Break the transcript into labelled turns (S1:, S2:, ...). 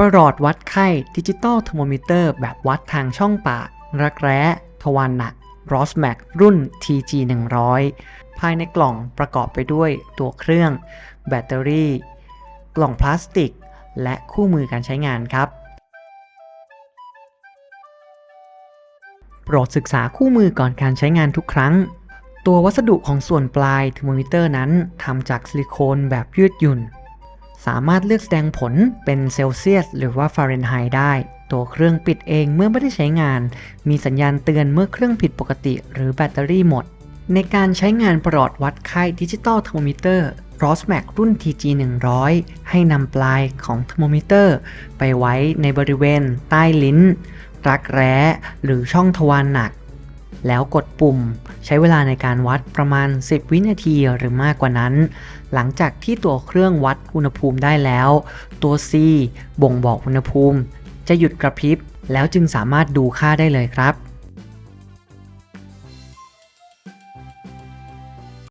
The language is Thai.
S1: ประหลอดวัดไข้ดิจิตอลเทอร์โมมิเตอร์แบบวัดทางช่องปาก รักแร้ ทวารหนัก r o s m a c รุ่น TG 100ภายในกล่องประกอบไปด้วยตัวเครื่อง แบตเตอรี่ กล่องพลาสติก และคู่มือการใช้งานครับ โปรดศึกษาคู่มือก่อนการใช้งานทุกครั้ง ตัววัสดุของส่วนปลายเทอร์โมมิเตอร์นั้นทำจากซิลิโคนแบบยืดหยุ่น สามารถเลือกแสดงผลเป็นเซลเซียสหรือว่าฟาเรนไฮต์ได้ ตัวเครื่องปิดเองเมื่อไม่ได้ใช้งาน มีสัญญาณเตือนเมื่อเครื่องผิดปกติ หรือแบตเตอรี่หมด ในการใช้งานประหลอดวัดไข้ดิจิตอลเทอร์โมมิเตอร์ Rosmac รุ่น TG 100ให้นำปลายของเทอร์โมมิเตอร์ ไปไว้ในบริเวณ ใต้ลิ้น รักแร้ หรือช่องทวารหนัก แล้วกดปุ่ม ใช้เวลาในการวัดประมาณ 10 วินาทีหรือมากกว่านั้น หลังจากที่ตัวเครื่องวัดอุณหภูมิได้แล้ว ตัว C บ่งบอกอุณหภูมิ จะหยุดกระพริบแล้วจึงสามารถดูค่าได้เลยครับ